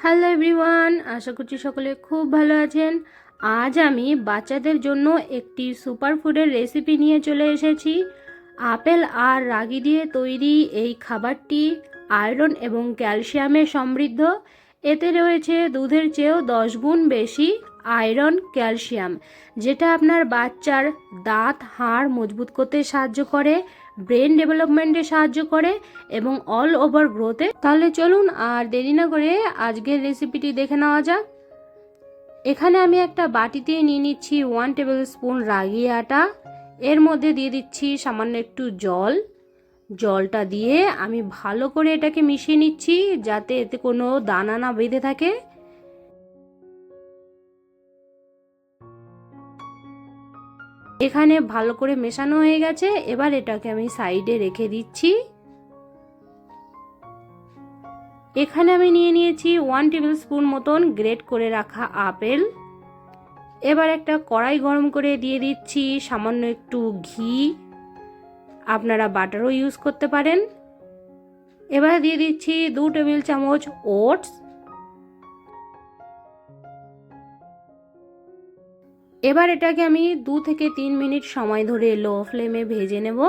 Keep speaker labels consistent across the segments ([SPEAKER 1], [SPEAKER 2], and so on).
[SPEAKER 1] Hello everyone আশা করছি সকলে খুব ভালো আছেন। আজ আমি বাচ্চাদের জন্য একটি সুপার ফুডের রেসিপি নিয়ে চলে এসেছি। আপেল আর রাগি দিয়ে তৈরি এই খাবারটি আয়রন এবং ক্যালসিয়ামে সমৃদ্ধ। এতে রয়েছে দুধের চেয়েও দশ গুণ বেশি আয়রন ক্যালসিয়াম, যেটা আপনার বাচ্চার দাঁত, হাড় মজবুত করতে সাহায্য করে, ব্রেন ডেভেলপমেন্টে সাহায্য করে এবং অল ওভার গ্রোথে। তাহলে চলুন আর দেরি না করে আজকের রেসিপিটি দেখে নেওয়া যাক। এখানে আমি একটা বাটিতে নিয়ে নিচ্ছি ওয়ান টেবিল স্পুন রাগি আটা। এর মধ্যে দিয়ে দিচ্ছি সামান্য একটু জল। জলটা দিয়ে আমি ভালো করে এটাকে মিশিয়ে নিচ্ছি যাতে এতে কোনো দানা না বেঁধে থাকে। এখানে ভালো করে মেশানো হয়ে গেছে। এবার এটাকে আমি সাইডে রেখে দিচ্ছি। এখানে আমি নিয়ে নিয়েছি ওয়ান টেবিল স্পুন মতন গ্রেট করে রাখা আপেল। এবার একটা কড়াই গরম করে দিয়ে দিচ্ছি সামান্য একটু ঘি। আপনারা বাটারও ইউজ করতে পারেন। এবার দিয়ে দিচ্ছি দু টেবিল চামচ ওটস এবার এটাকে আমি দু থেকে তিন মিনিট সময় ধরে লো ফ্লেমে ভেজে নেব।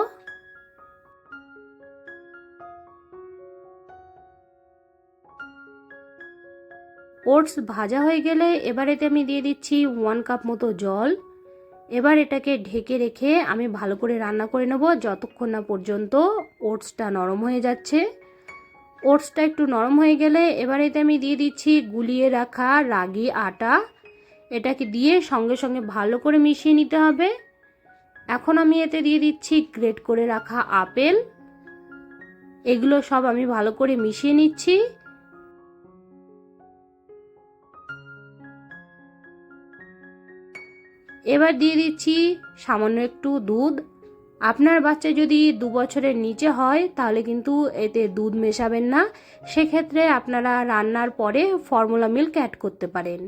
[SPEAKER 1] ওটস ভাজা হয়ে গেলে এবার এতে আমি দিয়ে দিচ্ছি ওয়ান কাপ মতো জল। এবার এটাকে ঢেকে রেখে আমি ভালো করে রান্না করে নেব যতক্ষণ না পর্যন্ত ওটসটা নরম হয়ে যাচ্ছে। ওটসটা একটু নরম হয়ে গেলে এবার এতে আমি দিয়ে দিচ্ছি গুলিয়ে রাখা রাগি আটা। এটাকে দিয়ে সঙ্গে সঙ্গে ভালো করে মিশিয়ে নিতে হবে। এখন আমি এতে দিয়ে দিচ্ছি গ্রেট করে রাখা আপেল। এগুলো সব আমি ভালো করে মিশিয়ে নিচ্ছি। এবার দিয়ে দিচ্ছি সামান্য একটু দুধ। আপনার বাচ্চা যদি দু বছরের নিচে হয়, তাহলে কিন্তু এতে দুধ মেশাবেন না। সেক্ষেত্রে আপনারা রান্নার পরে ফর্মুলা মিল্ক অ্যাড করতে পারেন।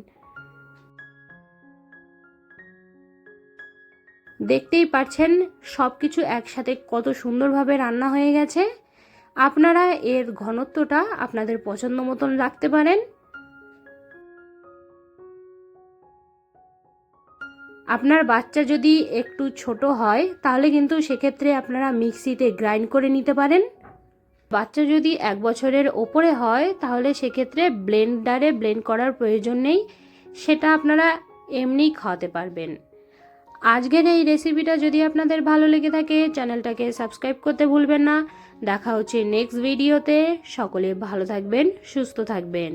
[SPEAKER 1] দেখতেই পাচ্ছেন সব কিছু একসাথে কত সুন্দরভাবে রান্না হয়ে গেছে। আপনারা এর ঘনত্বটা আপনাদের পছন্দ মতন রাখতে পারেন। আপনার বাচ্চা যদি একটু ছোট হয়, তাহলে কিন্তু সেক্ষেত্রে আপনারা মিক্সিতে গ্রাইন্ড করে নিতে পারেন। বাচ্চা যদি এক বছরের ওপরে হয়, তাহলে সেক্ষেত্রে ব্লেন্ডারে ব্লেন্ড করার প্রয়োজন নেই। সেটা আপনারা এমনিই খাওয়াতে পারবেন। আজকের এই রেসিপিটা যদি আপনাদের ভালো লেগে থাকে, চ্যানেলটাকে সাবস্ক্রাইব করতে ভুলবেন না। দেখা হচ্ছে নেক্সট ভিডিওতে সকলে ভালো থাকবেন, সুস্থ থাকবেন।